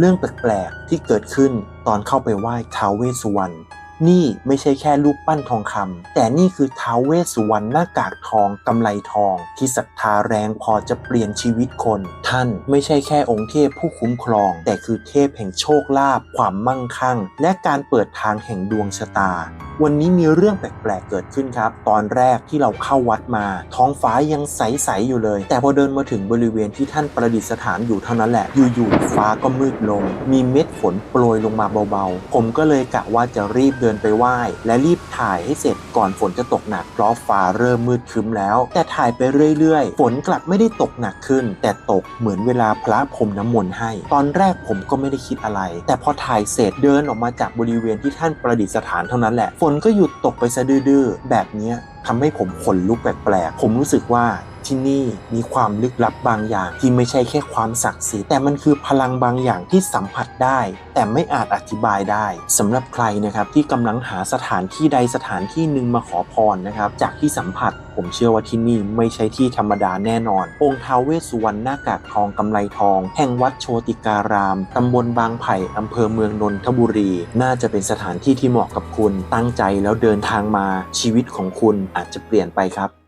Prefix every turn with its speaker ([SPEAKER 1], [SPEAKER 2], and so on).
[SPEAKER 1] เรื่องแปลกๆที่เกิดขึ้นตอนเข้าไปไหว้ท้าวเวสสุวรรณนี่ไม่ใช่แค่รูปปั้นทองคำแต่นี่คือท้าวเวสสุวรรณหน้ากากทองกำไลทอง ที่ศรัทธาแรงพอจะเปลี่ยนชีวิตคน ท่านไม่ใช่แค่องค์เทพผู้คุ้มครอง แต่คือเทพแห่งโชคลาภความมั่งคั่ง และการเปิดทางแห่งดวงชะตา วันนี้มีเรื่องแปลกๆเกิดขึ้นครับ ตอนแรกที่เราเข้าวัดมา ท้องฟ้ายังใสๆอยู่เลย แต่พอเดินมาถึงบริเวณที่ท่านประดิษฐานอยู่เท่านั้นแหละ อยู่ๆฟ้าก็มืดลง มีเม็ดฝนโปรยลงมาเบาๆ ผมก็เลยกะว่าจะรีบเดินไปไหว้ และรีบถ่ายให้เสร็จก่อนฝนจะตกหนักเพราะฟ้าเริ่มมืดครึ้มแล้ว แต่ถ่ายไปเรื่อยๆ ฝนกลับไม่ได้ตกหนักขึ้น แต่ตกเหมือนเวลาพระพรมน้ำมนต์ให้ ตอนแรกผมก็ไม่ได้คิดอะไร แต่พอถ่ายเสร็จเดินออกมาจากบริเวณที่ท่านประดิษฐานเท่านั้นแหละฝนนก็หยุดตกไปซะดื้อๆแบบนี้ทำให้ผมขนลุกแปลกๆ ผมรู้สึกว่า ที่นี่มีความลึกลับบางอย่างที่ไม่ใช่แค่ความศักดิ์สิทธิ์แต่มันคือพลังบางอย่างที่สัมผัสได้ แต่ไม่อาจอธิบายได้สำหรับใครนะครับที่กำลังหาสถานที่ใดสถานที่หนึ่งมาขอพรนะครับจากที่สัมผัสผมเชื่อว่าที่นี่ไม่ใช่ที่ธรรมดาแน่นอน องค์ท้าวเวสสุวรรณหน้ากากทองกำไลทอง แห่งวัดโชติการาม ตำบลบางไผ่อำเภอเมืองนนทบุรี น่าจะเป็นสถานที่ที่เหมาะกับคุณ ตั้งใจแล้วเดินทางมาชีวิตของคุณอาจจะเปลี่ยนไปครับ